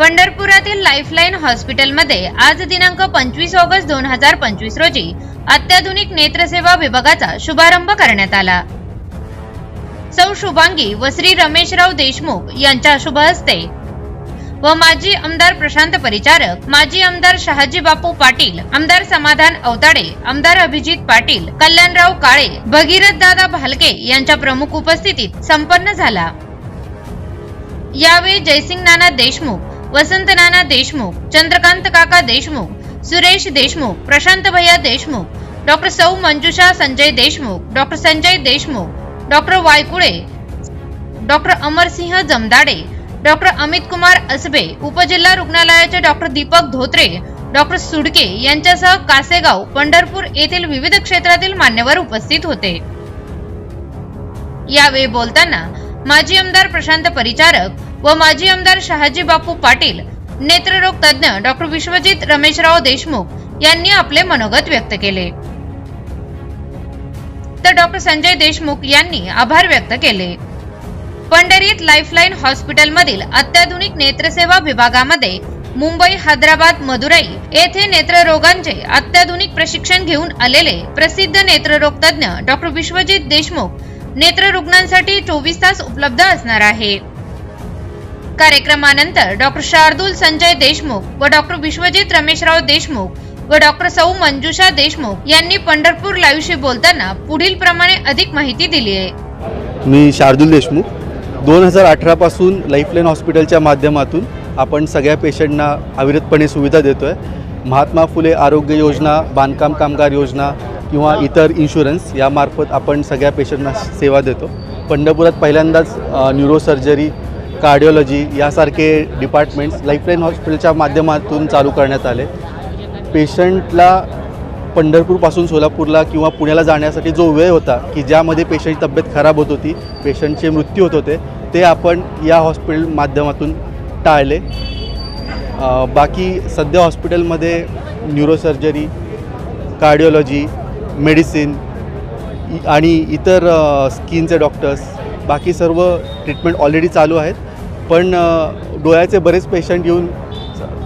पंढरपुरातील lifeline हॉस्पिटलमध्ये आज दिनांक पंचवीस ऑगस्ट दोन हजार पंचवीस रोजी अत्याधुनिक नेत्रसेवा विभागाचा शुभारंभ करण्यात आला. सौ शुभांगी व श्री रमेशराव देशमुख यांच्या शुभ हस्ते व माजी आमदार प्रशांत परिचारक माजी आमदार शहाजी बापू पाटील आमदार समाधान अवताडे आमदार अभिजित पाटील कल्याणराव काळे भगीरथ दादा भालके यांच्या प्रमुख उपस्थितीत संपन्न झाला. यावेळी जयसिंग नाना देशमुख वसंत नाना देशमुख चंद्रकांत काका देशमुख सुरेश देशमुख प्रशांत भैया देशमुख डॉक्टर सौ Manjusha Sanjay Deshmukh doctor Sanjay Deshmukh doctor Waikule doctor Amarsinh Jamdade doctor Amit Kumar Asbe उपजिल्हा रुग्णालयाचे डॉक्टर दीपक धोत्रे डॉक्टर सुडके यांच्यासह कासेगाव पंढरपूर येथील विविध क्षेत्रातील मान्यवर उपस्थित होते. यावेळी बोलताना माजी आमदार प्रशांत परिचारक व माजी आमदार शहाजी बापू पाटील नेत्ररोग तज्ज्ञ डॉक्टर विश्वजित रमेशराव देशमुख यांनी आपले मनोगत व्यक्त केले. तर डॉक्टर संजय देशमुख यांनी आभार व्यक्त केले. पंढरीत लाईफलाईन हॉस्पिटलमधील अत्याधुनिक नेत्रसेवा विभागामध्ये मुंबई हैदराबाद मदुराई येथे नेत्ररोगांचे अत्याधुनिक प्रशिक्षण घेऊन आलेले प्रसिद्ध नेत्ररोग तज्ज्ञ डॉक्टर विश्वजित देशमुख नेत्ररुग्णांसाठी चोवीस तास उपलब्ध असणार आहे. कार्यक्रमानंतर डॉक्टर शार्दूल संजय देशमुख व डॉक्टर विश्वजित रमेशराव देशमुख व डॉक्टर सौ मंजुषा देशमुख यांनी पंढरपूर लाईव्हशी बोलताना पुढील प्रमाणे अधिक माहिती दिली आहे. मी शार्दूल देशमुख. दोन हजार अठरापासून लाईफलाईन हॉस्पिटलच्या माध्यमातून आपण सगळ्या पेशंटना अविरतपणे सुविधा देतो आहे महात्मा फुले आरोग्य योजना बांधकाम कामगार योजना किंवा इतर इन्शुरन्स यामार्फत आपण सगळ्या पेशंटना सेवा देतो. पंढरपुरात पहिल्यांदाच न्यूरोसर्जरी कार्डिओलॉजी यासारखे डिपार्टमेंट्स लाईफलाईन हॉस्पिटलच्या माध्यमातून चालू करण्यात आले. पेशंटला पंढरपूरपासून सोलापूरला किंवा पुण्याला जाण्यासाठी जो वेळ होता की ज्यामध्ये पेशंटची तब्येत खराब होत होती पेशंटचे मृत्यू होत होते ते आपण या हॉस्पिटल माध्यमातून टाळले. बाकी सध्या हॉस्पिटलमध्ये न्यूरोसर्जरी कार्डिओलॉजी मेडिसिन आणि इतर स्किनचे डॉक्टर्स बाकी सर्व ट्रीटमेंट ऑलरेडी चालू आहेत. पण डोळ्याचे बरेच पेशंट येऊन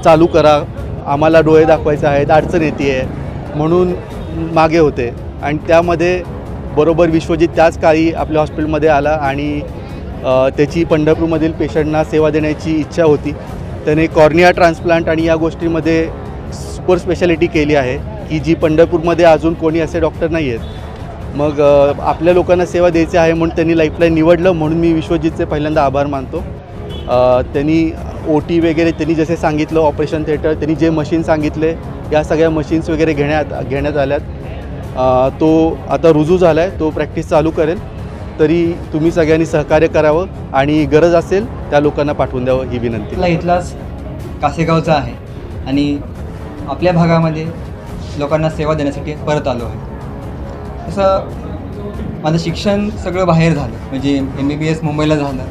चालू करा. आम्हाला डोळे दाखवायचे आहेत अडचण येते आहे म्हणून मागे होते. आणि त्यामध्ये बरोबर विश्वजित त्याच काळी आपल्या हॉस्पिटलमध्ये आला आणि त्याची पंढरपूरमधील पेशंटना सेवा देण्याची इच्छा होती. त्याने कॉर्निया ट्रान्सप्लांट आणि या गोष्टींमध्ये सुपर स्पेशालिटी केली आहे. की जी पंढरपूरमध्ये अजून कोणी असे डॉक्टर नाही आहेत. मग आपल्या लोकांना सेवा द्यायची आहे म्हणून त्यांनी लाईफलाईन निवडलं म्हणून मी विश्वजितचे पहिल्यांदा आभार मानतो. त्यांनी ओ टी वगैरे त्यांनी जसे सांगितलं ऑपरेशन थिएटर त्यांनी जे मशीन सांगितले या सगळ्या मशीन्स वगैरे घेण्यात घेण्यात आल्यात. तो आता रुजू झाला आहे तो प्रॅक्टिस चालू करेल. तरी तुम्ही सगळ्यांनी सहकार्य करावं आणि गरज असेल त्या लोकांना पाठवून द्यावं ही विनंती. आपला इथलाच कासेगावचा आहे आणि आपल्या भागामध्ये लोकांना सेवा देण्यासाठी परत आलो आहे. तसं माझं शिक्षण सगळं बाहेर झालं. म्हणजे एम बी बी एस मुंबईला झालं.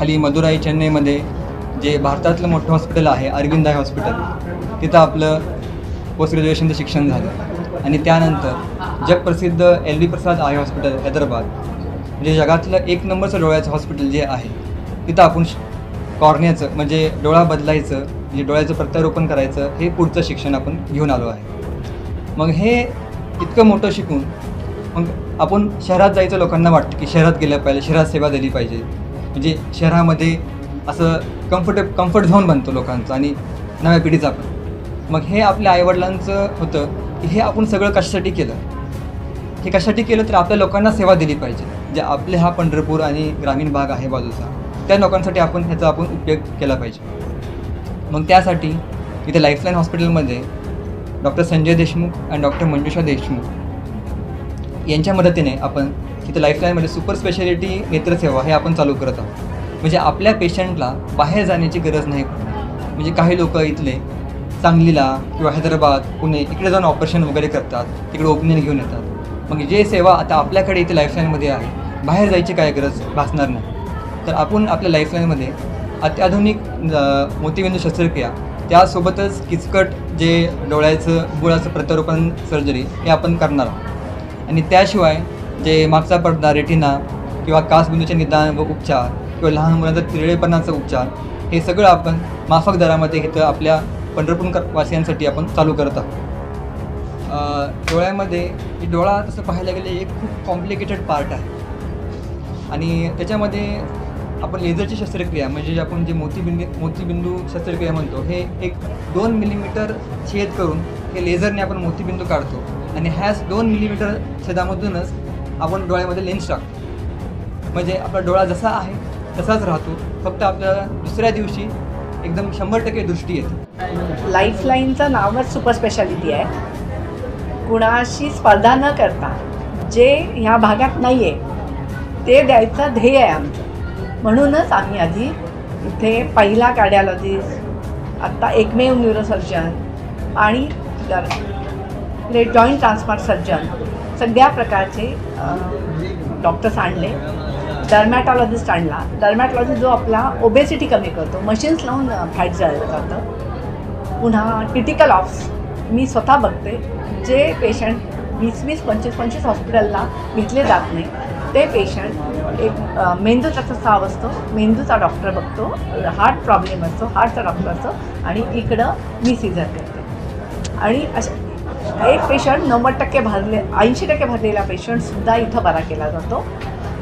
खाली मदुराई चेन्नईमध्ये जे भारतातलं मोठं हॉस्पिटल आहे अरविंद आय हॉस्पिटल तिथं आपलं पोस्ट ग्रॅज्युएशनचं शिक्षण झालं. आणि त्यानंतर जगप्रसिद्ध L B Prasad eye hospital Hyderabad म्हणजे जगातलं एक नंबरचं डोळ्याचं हॉस्पिटल जे आहे तिथं आपण कॉर्नियाचं म्हणजे डोळा बदलायचं म्हणजे डोळ्याचं प्रत्यारोपण करायचं हे पुढचं शिक्षण आपण घेऊन आलो आहे. मग हे इतकं मोठं शिकून मग आपण शहरात जायचं लोकांना वाटतं की शहरात गेलं पाहिजे शहरात सेवा दिली पाहिजे. म्हणजे शहरामध्ये असं कम्फर्टेब कम्फर्ट झोन बनतो लोकांचं आणि नव्या पिढीचा पण. मग हे आपल्या आईवडिलांचं होतं की हे आपण सगळं कशासाठी केलं? हे कशासाठी केलं तर आपल्या लोकांना सेवा दिली पाहिजे. जे आपले हा पंढरपूर आणि ग्रामीण भाग आहे बाजूचा त्या लोकांसाठी आपण ह्याचा आपण उपयोग केला पाहिजे. मग त्यासाठी इथे लाईफलाईन हॉस्पिटलमध्ये डॉक्टर संजय देशमुख आणि डॉक्टर मंजुषा देशमुख यांच्या मदतीने आपण इथे लाईफलाईनमध्ये सुपर स्पेशालिटी नेत्रसेवा हे आपण चालू करत आहोत. म्हणजे आपल्या पेशंटला बाहेर जाण्याची गरज नाही म्हणजे काही लोक इथले सांगलीला किंवा हैदराबाद पुणे इकडे जाऊन ऑपरेशन वगैरे करतात तिकडे ओपनिंग घेऊन येतात. मग जे सेवा आता आपल्याकडे इथे लाईफलाईनमध्ये आहे बाहेर जायची काय गरज भासणार नाही. तर आपण आपल्या लाईफलाईनमध्ये अत्याधुनिक मोतीबिंदू शस्त्रक्रिया त्यासोबतच किचकट जे डोळ्याचं गुळाचं प्रत्यारोपण सर्जरी हे आपण करणार आहोत. आणि त्याशिवाय जे मागचा पडदा रेटिना किंवा कासबिंदूचे निदान व उपचार किंवा लहान मुलांचा तिरळेपणाचा उपचार हे सगळं आपण माफक दरामध्ये इथं आपल्या पंढरपूर वासियांसाठी आपण चालू करत आहोत. डोळ्यामध्ये डोळा तसं पाहायला गेले एक खूप कॉम्प्लिकेटेड पार्ट आहे. आणि त्याच्यामध्ये आपण लेझरची शस्त्रक्रिया म्हणजे जे आपण जे मोतीबिंदू मोतीबिंदू शस्त्रक्रिया म्हणतो हे एक दोन मिलीमीटर छेद करून हे लेझरने आपण मोतीबिंदू काढतो. आणि ह्याच दोन मिलीमीटर छेदामधूनच आपण डोळ्यामध्ये लेन्स टाकतो. म्हणजे आपला डोळा जसा आहे तसाच राहतो. फक्त आपल्याला दुसऱ्या दिवशी एकदम शंभर टक्के दृष्टी येते. लाईफलाईनचं नावच सुपर स्पेशालिटी आहे. कुणाशी स्पर्धा न करता जे ह्या भागात नाही आहे ते द्यायचं ध्येय आहे आमचं. म्हणूनच आम्ही आधी इथे पहिला कार्डिओलॉजिस्ट आत्ता एकमेव न्यूरोसर्जन आणि जॉईंट ट्रान्सप्लांट सर्जन सगळ्या प्रकारचे डॉक्टर्स आणले. डर्मॅटॉलॉजिस्ट आणला. डर्मॅटॉलॉजिस्ट जो आपला ओबेसिटी कमी करतो मशीन्स लावून फॅट जाळलं जातं पुन्हा क्रिटिकल ऑप्स मी स्वतः बघते जे पेशंट वीस वीस पंचवीस पंचवीस हॉस्पिटलला घेतले जात नाही ते पेशंट एक अ, मेंदूचा साव असतो मेंदूचा डॉक्टर बघतो हार्ट प्रॉब्लेम असतो हार्टचा डॉक्टर असतो आणि इकडं मी सीझर करते. आणि अशा एक पेशंट नव्वद टक्के भरले ऐंशी टक्के भरलेला पेशंटसुद्धा इथं बरा केला जातो.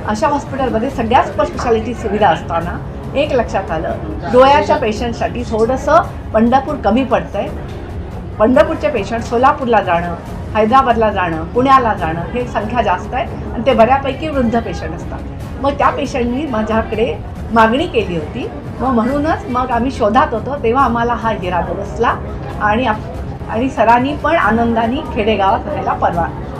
अशा हॉस्पिटलमध्ये सगळ्या सुपर स्पेशालिटी सुविधा असताना एक लक्षात आलं डोळ्याच्या पेशंटसाठी थोडंसं पंढरपूर कमी पडतं आहे पंढरपूरचे पेशंट सोलापूरला जाणं हैदराबादला जाणं पुण्याला जाणं हे संख्या जास्त आहे आणि ते बऱ्यापैकी वृद्ध पेशंट असतात. मग त्या पेशंटनी माझ्याकडे मागणी केली होती. मग म्हणूनच मग आम्ही शोधात होतो तेव्हा आम्हाला हा हिरा बसला आणि आप- आणि सरांनी पण आनंदाने खेडेगावात राहायला परवा